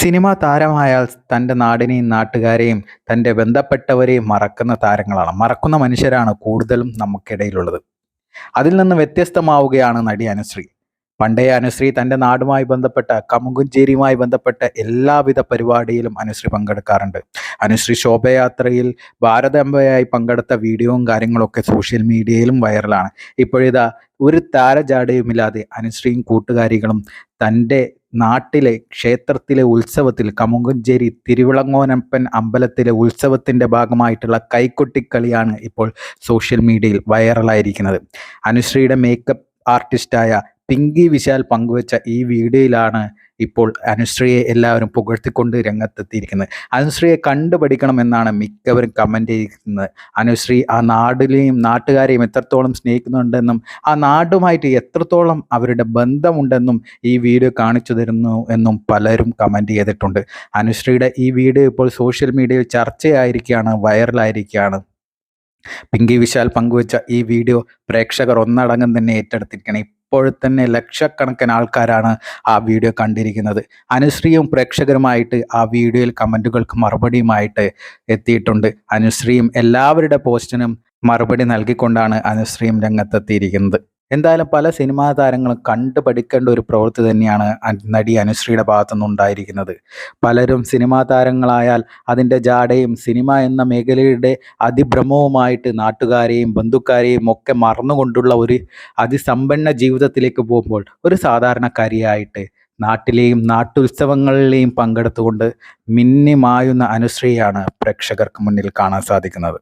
Cinema താരമായാൽ തന്റെ നാടിനെയും നാട്ടുകാരെയും തന്റെ ബന്ധപ്പെട്ടവരെയും മറക്കുന്ന താരങ്ങളാണ്. മറക്കുന്ന മനുഷ്യരാണ് കൂടുതലും നമുക്കിടയിലുള്ളത്. അതിൽ നിന്ന് വ്യത്യസ്തമാവുകയാണ് നടി അനുശ്രീ. പണ്ടേ അനുശ്രീ തന്റെ നാടുമായി ബന്ധപ്പെട്ട കമുകുഞ്ചേരിയുമായി ബന്ധപ്പെട്ട എല്ലാവിധ പരിപാടിയിലും അനുശ്രീ പങ്കെടുക്കാറുണ്ട്. അനുശ്രീ ശോഭയാത്രയിൽ ഭാരതമ്പയായി പങ്കെടുത്ത വീഡിയോയും കാര്യങ്ങളൊക്കെ സോഷ്യൽ മീഡിയയിലും വൈറലാണ്. ഇപ്പോഴിതാ ഒരു താരജാടയുമില്ലാതെ അനുശ്രീയും കൂട്ടുകാരികളും തന്റെ നാട്ടിലെ ക്ഷേത്രത്തിലെ ഉത്സവത്തിൽ കമുകുഞ്ചേരി തിരുവിളങ്ങോനപ്പൻ അമ്പലത്തിലെ ഉത്സവത്തിന്റെ ഭാഗമായിട്ടുള്ള കൈക്കൊട്ടിക്കളിയാണ് ഇപ്പോൾ സോഷ്യൽ മീഡിയയിൽ വൈറലായിരിക്കുന്നത്. അനുശ്രീയുടെ മേക്കപ്പ് ആർട്ടിസ്റ്റായ പിങ്കി വിശാൽ പങ്കുവച്ച ഈ വീഡിയോയിലാണ് ഇപ്പോൾ അനുശ്രീയെ എല്ലാവരും പുകഴ്ത്തിക്കൊണ്ട് രംഗത്തെത്തിയിരിക്കുന്നത്. അനുശ്രീയെ കണ്ടുപഠിക്കണമെന്നാണ് മിക്കവരും കമന്റ് ചെയ്തിരിക്കുന്നത് അനുശ്രീ ആ നാടിനെയും നാട്ടുകാരെയും എത്രത്തോളം സ്നേഹിക്കുന്നുണ്ടെന്നും ആ നാടുമായിട്ട് എത്രത്തോളം അവരുടെ ബന്ധമുണ്ടെന്നും ഈ വീഡിയോ കാണിച്ചു തരുന്നു എന്നും പലരും കമന്റ് ചെയ്തിട്ടുണ്ട്. അനുശ്രീയുടെ ഈ വീഡിയോ ഇപ്പോൾ സോഷ്യൽ മീഡിയയിൽ ചർച്ചയായിരിക്കുകയാണ് വൈറലായിരിക്കുകയാണ്. പിങ്കി വിശാൽ പങ്കുവച്ച ഈ വീഡിയോ പ്രേക്ഷകർ ഒന്നടങ്കം തന്നെ ഏറ്റെടുത്തിരിക്കണം ഇപ്പോൾ തന്നെ ലക്ഷക്കണക്കിന് ആൾക്കാരാണ് ആ വീഡിയോ കണ്ടിരിക്കുന്നത്. അനുശ്രീയും പ്രേക്ഷകരുമായിട്ട് ആ വീഡിയോയിൽ കമന്റുകൾക്ക് മറുപടിയുമായിട്ട് എത്തിയിട്ടുണ്ട്. അനുശ്രീയും എല്ലാവരുടെ പോസ്റ്റിനും മറുപടി നൽകിക്കൊണ്ടാണ് അനുശ്രീയും രംഗത്തെത്തിയിരിക്കുന്നത്. എന്തായാലും പല സിനിമാ താരങ്ങളും കണ്ടു പഠിക്കേണ്ട ഒരു പ്രവൃത്തി തന്നെയാണ് നടി അനുശ്രീയുടെ ഭാഗത്തുനിന്ന് ഉണ്ടായിരിക്കുന്നത്. പലരും സിനിമാ താരങ്ങളായാൽ അതിന്റെ ജാടയും സിനിമ എന്ന മേഖലയുടെ അതിഭ്രമവുമായിട്ട് നാട്ടുകാരെയും ബന്ധുക്കാരെയും ഒക്കെ മറന്നുകൊണ്ടുള്ള ഒരു അതിസമ്പന്ന ജീവിതത്തിലേക്ക് പോകുമ്പോൾ ഒരു സാധാരണക്കാരിയായിട്ട് നാട്ടിലെയും നാട്ടുത്സവങ്ങളിലെയും പങ്കെടുത്തുകൊണ്ട് മിന്നിമായുന്ന അനുശ്രീയാണ് പ്രേക്ഷകർക്ക് മുന്നിൽ കാണാൻ സാധിക്കുന്നത്.